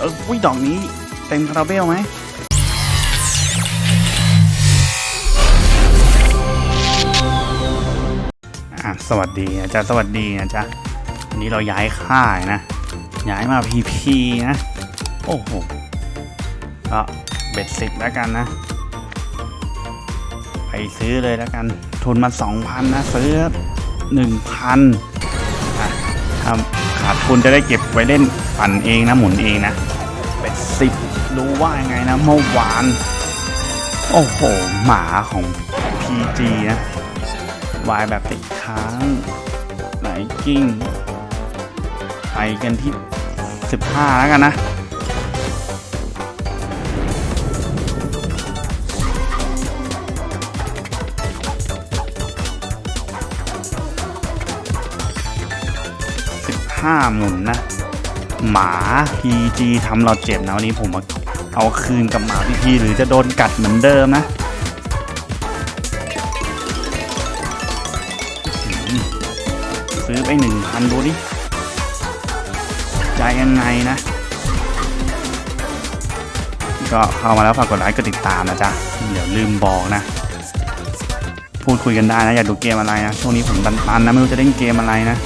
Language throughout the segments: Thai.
เอออุ้ยดอกนี้เต็มคาราเบลไหมอะสวัสดีนะจ๊ะสวัสดีนะจ๊ะวันนี้เราย้ายค่ายนะ ย้ายมาพีพีนะ โอ้โหก็เบ็ดสิบแล้วกันนะ ไปซื้อเลยแล้วกัน ทุนมาสองพันนะซื้อหนึ่งพันอะถ้าขาดทุนจะได้เก็บไว้เล่นปั่นเองนะหมุนเองนะ เป็นสิบดูว่ายังไงนะเมื่อวาน โอ้โห หมาของ PG นะ วายแบบติดค้างไหลกิ้ง ไปกันที่ 15 แล้วกันนะ15หมุนนะ หมา PG ทำเราเจ็บนะวันนี้ผมมาเอาคืนกับหมาพีพีหรือจะโดนกัดเหมือนเดิมนะซื้อไปหนึ่งพันดูดิใจยังไงนะ ก็เข้ามาแล้วฝากกดไลค์กดติดตามนะจ๊ะ เดี๋ยวลืมบอกนะ พูดคุยกันได้นะ อยากดูเกมอะไรนะ ช่วงนี้ผมตันๆนะ ไม่รู้จะเล่นเกมอะไรนะ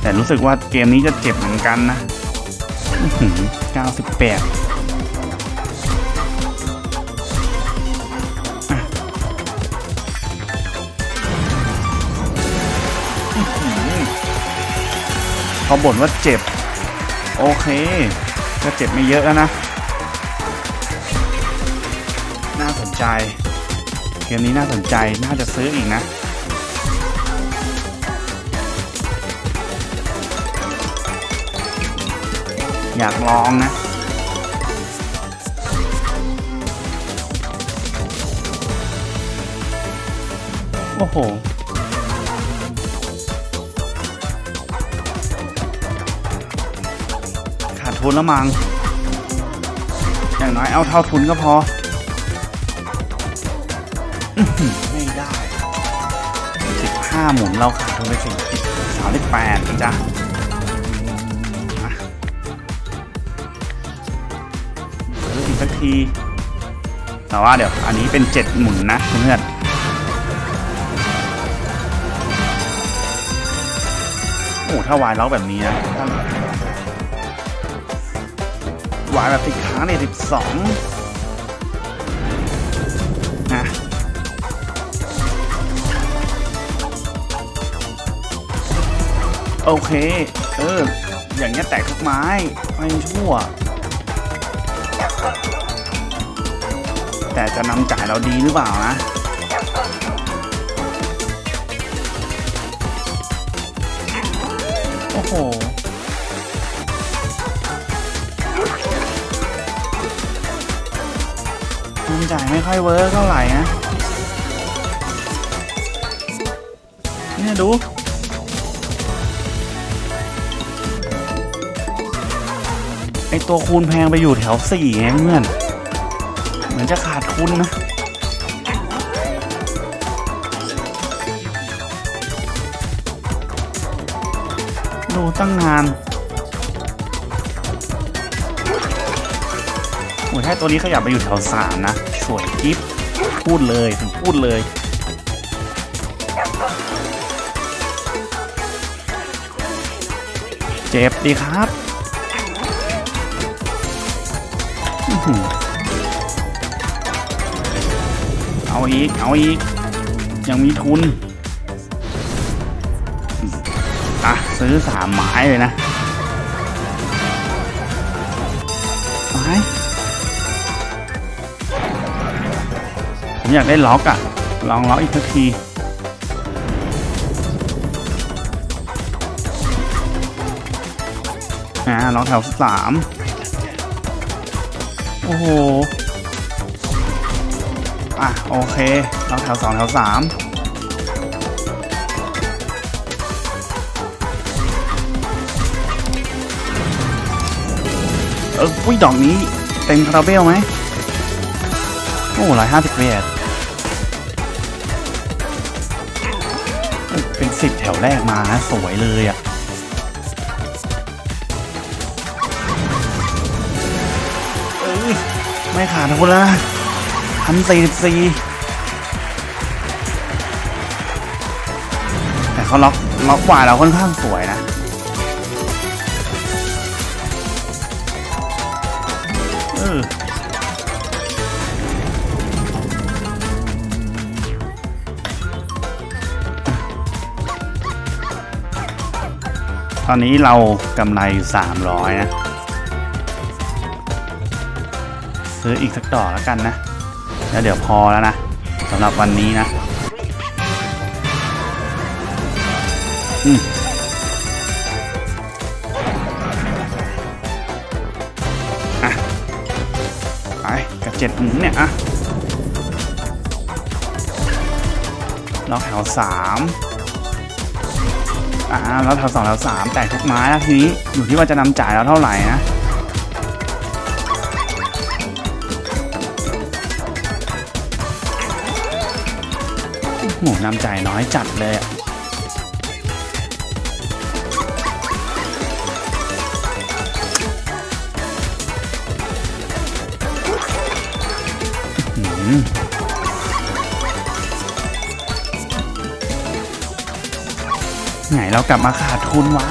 แต่รู้สึกว่าเกมนี้จะเจ็บเหมือนกันนะ 98ข้อหือเขาบ่นว่าเจ็บ โอเค ก็เจ็บไม่เยอะแล้วนะ น่าสนใจ เกมนี้น่าสนใจ น่าจะซื้ออีกนะ อยากลองนะโอ้โห ขาดทุนแล้วมัง อย่างน้อยเอาเท่าทุนก็พออื้อหือไม่ได้สิบห้าหมุนเราขาดทุนไปสิสามสิบแปดจ้ะ ที แต่ว่าเดี๋ยว อันนี้เป็นเจ็ดหมุนนะเพื่อนโอ้ถ้าวายล็อกแบบนี้นะวายแบบติดค้างเนี่ยสิบสองนะโอเค เออ อย่างเงี้ยแตกทุกไม้ ไม่ชั่ว แต่จะนำจ่ายเราดีหรือเปล่านะโอ้โหนำจ่ายไม่ค่อยเวิร์กเท่าไหร่นะเนี่ยดูไอตัวคูณแพงไปอยู่แถวสี่ไงเพื่อน มือนจะขาดทุนนะ ดูตั้งนานโอ้ยถ้าตัวนี้ขยับไปอยู่แถวสามนะ สวยกิฟพูดเลยผมพูดเลยเจ็บดีครับ เอาอีก เอาอีก ยังมีทุนอะซื้อสามไม้เลยนะไม้ผมอยากได้ล็อกอะลองล็อกอีกสักทีอ่าล็อกแถวสามโอ้โห อะ โอเค เราแถวสองแถวสามเอออุ้ยดอกนี้เต็มคาราเบลไหมโอ้ร้อยห้าสิบเมตรเป็นสิบแถวแรกมานะ สวยเลยอะไม่ขาดทุนแล้วนะ พันสี่สิบสี่แต่เขาล็อกล็อกกว่าเราค่อนข้างสวยนะเออตอนนี้เรากำไรอยู่300 นะ ซื้ออีกสักดอกแล้วกันนะ แล้วเดี๋ยวพอแล้วนะสำหรับวันนี้นะอืมอะไปกระเจ็ดหมุนเนี่ยอะล็อกแถวสามอ่าแล้วแถวสองแถวสามแตกทุกไม้แล้วทีนี้อยู่ที่ว่าจะนำจ่ายเราเท่าไหร่นะ โหนำจ่ายน้อยจัดเลยอะอื้อหือไงเรากลับมาขาดทุนวะ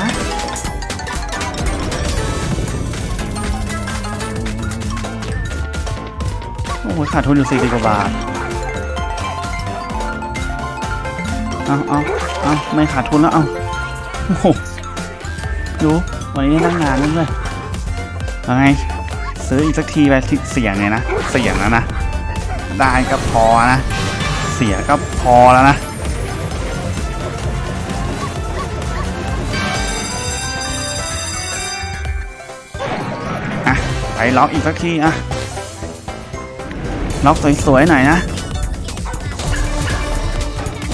โอ้โหขาดทุนอยู่สี่กว่าบาท เอาเอาเอาไม่ขาดทุนแล้วเอาโอ้โหดูวันนี้นั่งงานนั่นเลยเอาไงซื้ออีกสักทีไปเสี่ยงเลยนะเสี่ยงแล้วนะได้ก็พอนะ เสียก็พอแล้วนะอะไปล็อกอีกสักทีอะล็อกสวยๆหน่อยนะ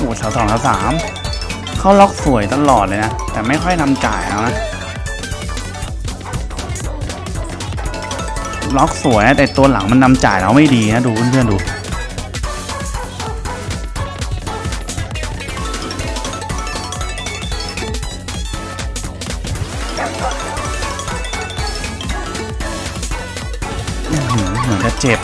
โอ้แถวสองแถวสามเขาล็อกสวยตลอดเลยนะ แต่ไม่ค่อยนำจ่ายแล้วนะล็อกสวยแต่ตัวหลังมันนำจ่ายเราไม่ดีนะ ดูเพื่อนๆดูเหมือนจะเจ็บ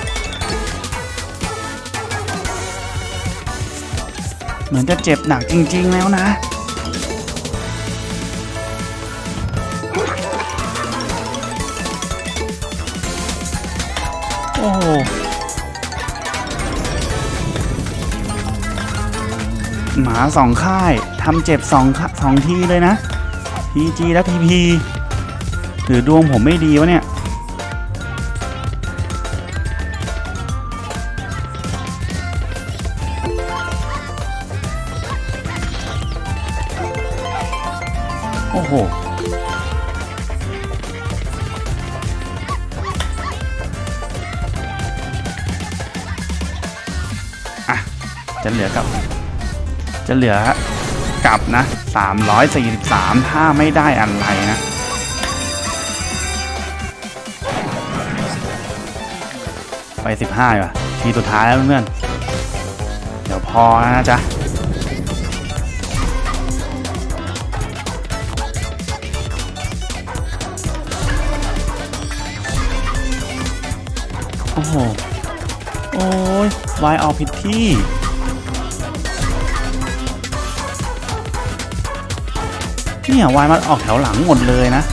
เหมือนจะเจ็บหนักจริงๆแล้วนะ โอ้หมาสองค่ายทำเจ็บสองสองทีเลยนะ PG และ PP หรือดวงผมไม่ดีวะเนี่ย โอ้โห อะ จะเหลือกับ จะเหลือกับนะ 343 ถ้าไม่ได้อะไรนะไป 15ดีกว่าทีสุดท้ายแล้วเพื่อน เดี๋ยวพอนะจ๊ะ โอ้โห โอ้ยวายเอาผิดที่เนี่ยวายมันออกแถวหลังหมดเลยนะ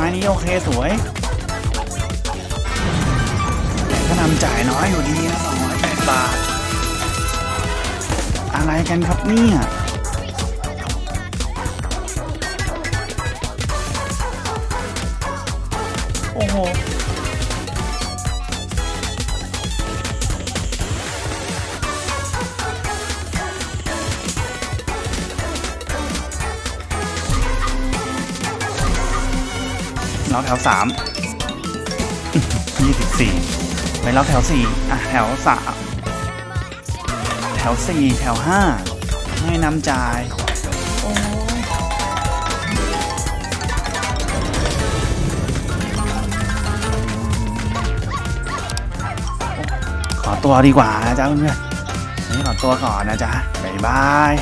ม้นี้โอเคสวยแต่ก็นำจ่ายน้อยอยู่ดีนะ208บาท อะไรกันครับเนี่ยโอ้โห ล็อกแถวสามยี่สิบสี่ไปล็อกแถวสี่อะแถวสามแถวสี่แถวห้าให้น้ำจายขอตัวดีกว่านะจ๊ะเพื่อนๆนี่ขอตัวก่อนนะจ๊ะบ๊ายบาย